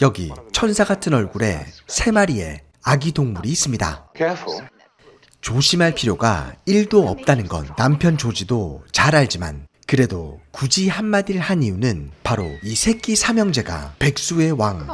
여기 천사 같은 얼굴에 세 마리의 아기 동물이 있습니다. 조심할 필요가 1도 없다는 건 남편 조지도 잘 알지만 그래도 굳이 한마디를 한 이유는 바로 이 새끼 삼형제가 백수의 왕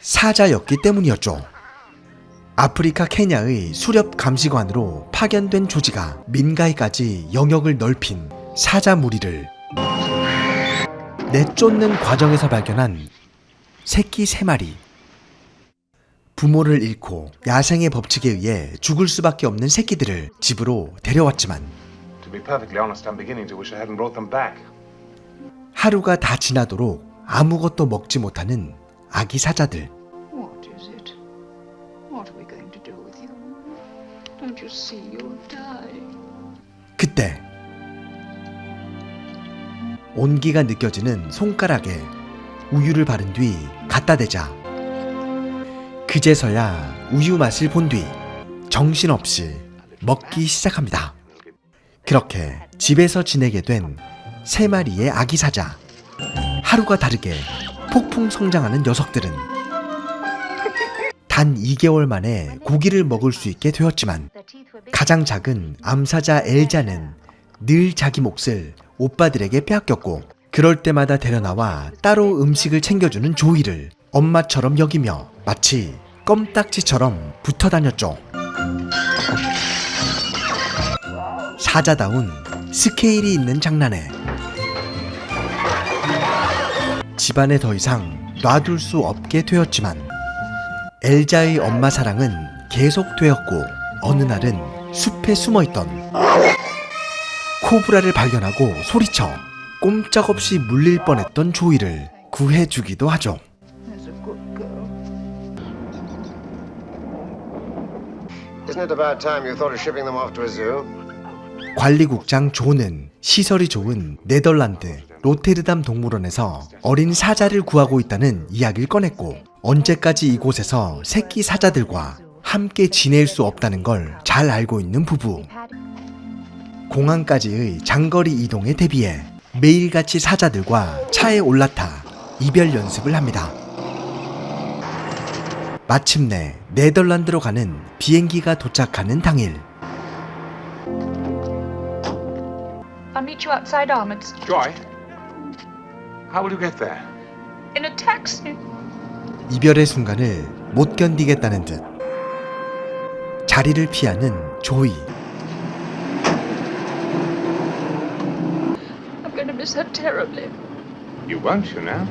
사자였기 때문이었죠. 아프리카 케냐의 수렵 감시관으로 파견된 조지가 민가에까지 영역을 넓힌 사자 무리를 내쫓는 과정에서 발견한 새끼 세 마리. 부모를 잃고 야생의 법칙에 의해 죽을 수밖에 없는 새끼들을 집으로 데려왔지만 To be perfectly honest, I'm beginning to wish I hadn't brought them back. 하루가 다 지나도록 아무것도 먹지 못하는 아기 사자들. What is it? What are we going to do with you? Don't you see you'll die? 그때 온기가 느껴지는 손가락에 우유를 바른 뒤 갖다 대자 그제서야 우유 맛을 본 뒤 정신없이 먹기 시작합니다. 그렇게 집에서 지내게 된 세 마리의 아기 사자. 하루가 다르게 폭풍 성장하는 녀석들은 단 2개월 만에 고기를 먹을 수 있게 되었지만 가장 작은 암사자 엘자는 늘 자기 몫을 오빠들에게 빼앗겼고 그럴 때마다 데려나와 따로 음식을 챙겨주는 조이를 엄마처럼 여기며 마치 껌딱지처럼 붙어 다녔죠. 사자다운 스케일이 있는 장난에 집안에 더 이상 놔둘 수 없게 되었지만 엘자의 엄마 사랑은 계속되었고 어느 날은 숲에 숨어있던 코브라를 발견하고 소리쳐 꼼짝없이 물릴 뻔했던 조이를 구해주기도 하죠. 관리국장 조는 시설이 좋은 네덜란드 로테르담 동물원에서 어린 사자를 구하고 있다는 이야기를 꺼냈고 언제까지 이곳에서 새끼 사자들과 함께 지낼 수 없다는 걸 잘 알고 있는 부부. 공항까지의 장거리 이동에 대비해 매일같이 사자들과 차에 올라타 이별 연습을 합니다. 마침내 네덜란드로 가는 비행기가 도착하는 당일 I'll meet you outside Armid's Joy, how will you get there? in a taxi. 이별의 순간을 못 견디겠다는 듯 자리를 피하는 조이 Her terribly. You won't, you know.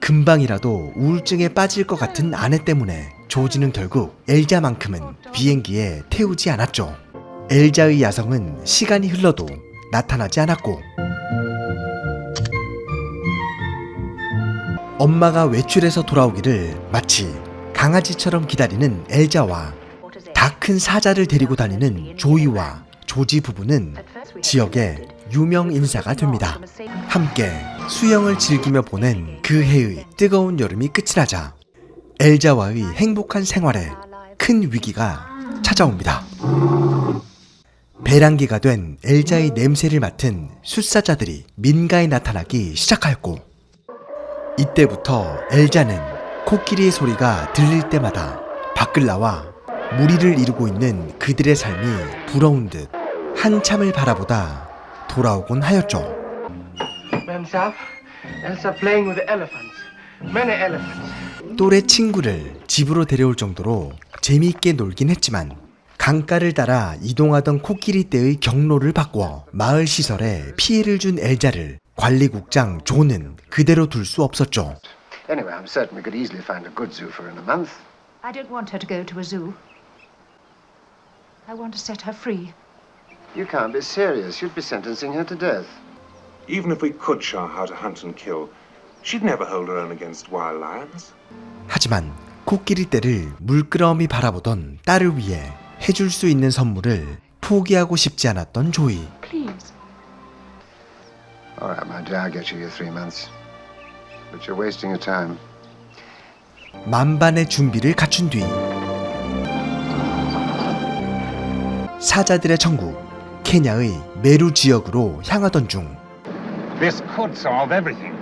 금방이라도 우울증에 빠질 것 같은 아내 때문에 조지는 결국 엘자만큼은 비행기에 태우지 않았죠. 엘자의 야성은 시간이 흘러도 나타나지 않았고 엄마가 외출해서 돌아오기를 마치 강아지처럼 기다리는 엘자와 다 큰 사자를 데리고 다니는 조이와 조지 부부는 지역의 유명 인사가 됩니다. 함께 수영을 즐기며 보낸 그 해의 뜨거운 여름이 끝이 나자 엘자와의 행복한 생활에 큰 위기가 찾아옵니다. 배란기가 된 엘자의 냄새를 맡은 숫사자들이 민가에 나타나기 시작하였고 이때부터 엘자는 코끼리의 소리가 들릴 때마다 밖을 나와 무리를 이루고 있는 그들의 삶이 부러운 듯 한참을 바라보다 돌아오곤 하였죠. Elsa playing with the elephants. Many elephants. 또래 친구를 집으로 데려올 정도로 재미있게 놀긴 했지만 강가를 따라 이동하던 코끼리 떼의 경로를 바꾸어 마을 시설에 피해를 준 엘자를 관리국장 조는 그대로 둘 수 없었죠. Anyway, I'm certain we could easily find a good zoo for her in a month. I don't want her to go to a zoo. I want to set her free. You can't be serious. You'd be sentencing her to death. Even if we could show her how to hunt and kill, she'd never hold her own against wild lions. 하지만 코끼리 떼를 물끄러미 바라보던 딸을 위해 해줄 수 있는 선물을 포기하고 싶지 않았던 조이. Please. All right, my dear, I'll get you your three months. But you're wasting your time. 만반의 준비를 갖춘 뒤 사자들의 천국 케냐의 메루 지역으로 향하던 중 This could solve everything.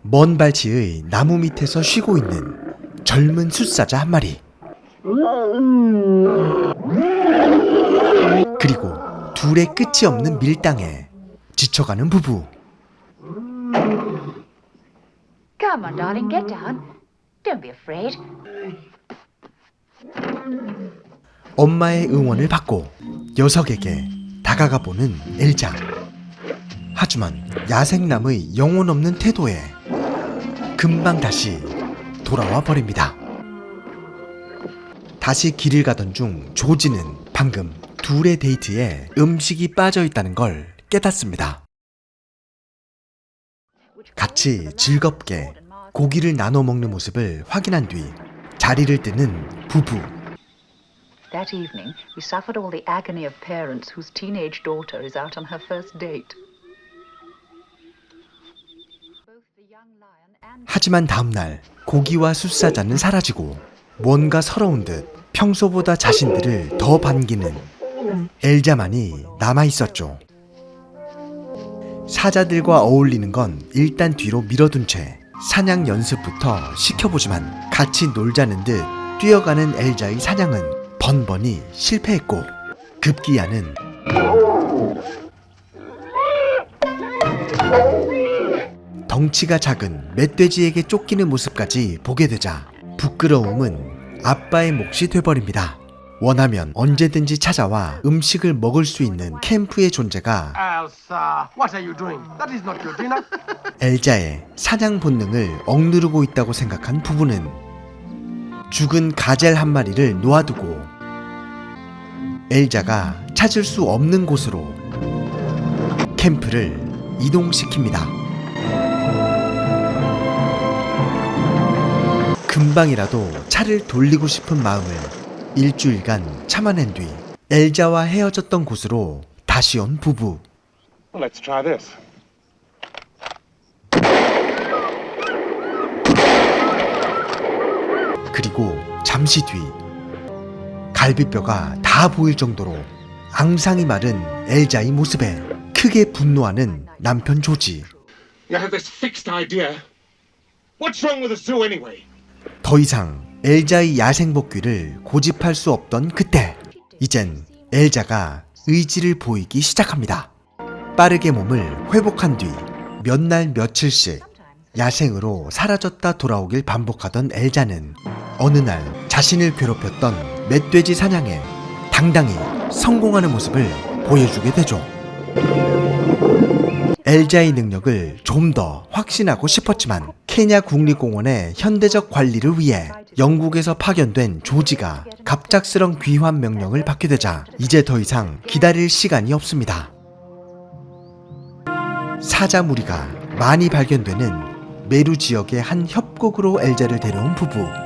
먼 발치의 나무 밑에서 쉬고 있는 젊은 숫사자 한 마리. 그리고 둘의 끝이 없는 밀당에 지쳐가는 부부. Come on, darling, get down. Don't be afraid. 엄마의 응원을 받고 녀석에게 다가가 보는 엘자. 하지만 야생남의 영혼 없는 태도에 금방 다시 돌아와 버립니다. 다시 길을 가던 중 조지는 방금 둘의 데이트에 음식이 빠져 있다는 걸 깨닫습니다. 같이 즐겁게 고기를 나눠 먹는 모습을 확인한 뒤 자리를 뜨는 부부. That evening, we suffered all the agony of parents whose teenage daughter is out on her first date. 하지만 다음 날 고기와 숫사자는 사라지고 뭔가 서러운 듯 평소보다 자신들을 더 반기는 엘자만이 남아 있었죠. 사자들과 어울리는 건 일단 뒤로 밀어둔 채 사냥 연습부터 시켜보지만 같이 놀자는 듯 뛰어가는 엘자의 사냥은 번번이 실패했고 급기야는 덩치가 작은 멧돼지에게 쫓기는 모습까지 보게 되자 부끄러움은 아빠의 몫이 돼버립니다. 원하면 언제든지 찾아와 음식을 먹을 수 있는 캠프의 존재가. 엘자의 사냥 본능을 억누르고 있다고 생각한 부부는 죽은 가젤 한 마리를 놓아두고 엘자가 찾을 수 없는 곳으로 캠프를 이동시킵니다. 금방이라도 차를 돌리고 싶은 마음을 일주일간 참아낸 뒤 엘자와 헤어졌던 곳으로 다시 온 부부. Let's try this. 그리고 잠시 뒤 갈비뼈가 다 보일 정도로 앙상이 마른 엘자의 모습에 크게 분노하는 남편 조지. You have this fixed idea. What's wrong with the zoo anyway? 더 이상 엘자의 야생 복귀를 고집할 수 없던 그때 이젠 엘자가 의지를 보이기 시작합니다. 빠르게 몸을 회복한 뒤 몇 날 며칠씩 야생으로 사라졌다 돌아오길 반복하던 엘자는 어느 날 자신을 괴롭혔던 멧돼지 사냥에 당당히 성공하는 모습을 보여주게 되죠. 엘자의 능력을 좀 더 확신하고 싶었지만 케냐 국립공원의 현대적 관리를 위해 영국에서 파견된 조지가 갑작스런 귀환 명령을 받게 되자 이제 더 이상 기다릴 시간이 없습니다. 사자 무리가 많이 발견되는 메루 지역의 한 협곡으로 엘자를 데려온 부부.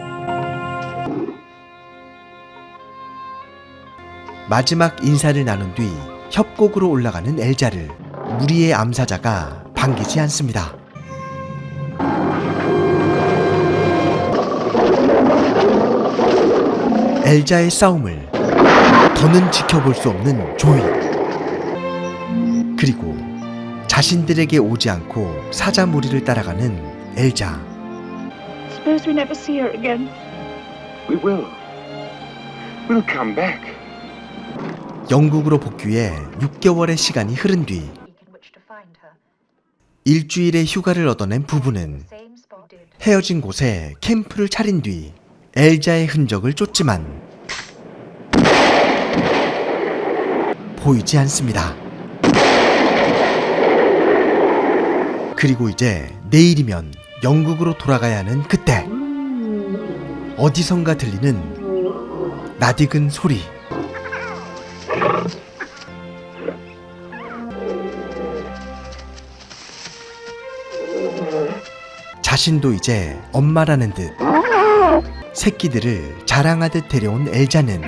마지막 인사를 나눈 뒤 협곡으로 올라가는 엘자를 무리의 암사자가 반기지 않습니다. 엘자의 싸움을 더는 지켜볼 수 없는 조이. 그리고 자신들에게 오지 않고 사자 무리를 따라가는 엘자. Suppose we never see her again. We will. We'll come back. 영국으로 복귀해 6개월의 시간이 흐른 뒤. 일주일의 휴가를 얻어낸 부부는. 헤어진 곳에 캠프를 차린 뒤 엘자의 흔적을 쫓지만 보이지 않습니다. 그리고 이제 내일이면 영국으로 돌아가야 하는 그때 어디선가 들리는 낯익은 소리 자신도 이제 엄마라는 듯 새끼들을 자랑하듯 데려온 엘자는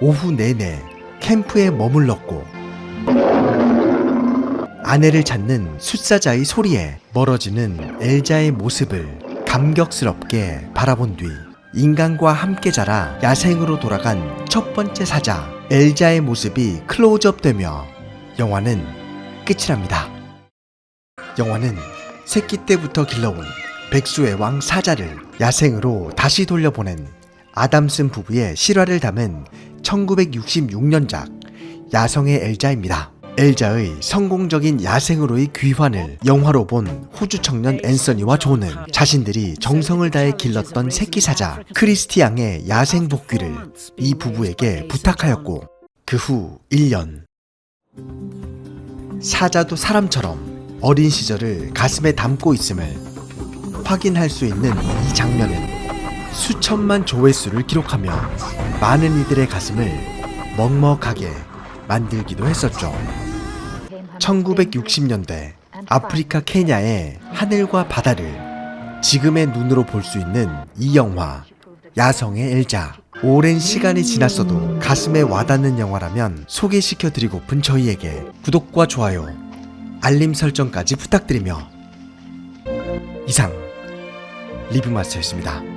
오후 내내 캠프에 머물렀고 아내를 찾는 숫사자의 소리에 멀어지는 엘자의 모습을 감격스럽게 바라본 뒤 인간과 함께 자라 야생으로 돌아간 첫 번째 사자 엘자의 모습이 클로즈업 되며 영화는 끝이 납니다. 영화는 새끼 때부터 길러온 백수의 왕 사자를 야생으로 다시 돌려보낸 아담슨 부부의 실화를 담은 1966년작 야성의 엘자입니다. 엘자의 성공적인 야생으로의 귀환을 영화로 본 호주 청년 앤서니와 조는 자신들이 정성을 다해 길렀던 새끼 사자 크리스티앙의 야생 복귀를 이 부부에게 부탁하였고 그 후 1년 사자도 사람처럼 어린 시절을 가슴에 담고 있음을 확인할 수 있는 이 장면은 수천만 조회수를 기록하며 많은 이들의 가슴을 먹먹하게 만들기도 했었죠. 1960년대 아프리카 케냐의 하늘과 바다를 지금의 눈으로 볼 수 있는 이 영화 야성의 엘자 오랜 시간이 지났어도 가슴에 와닿는 영화라면 소개시켜 드리고픈 저희에게 구독과 좋아요 알림 설정까지 부탁드리며 이상 리뷰마스터였습니다.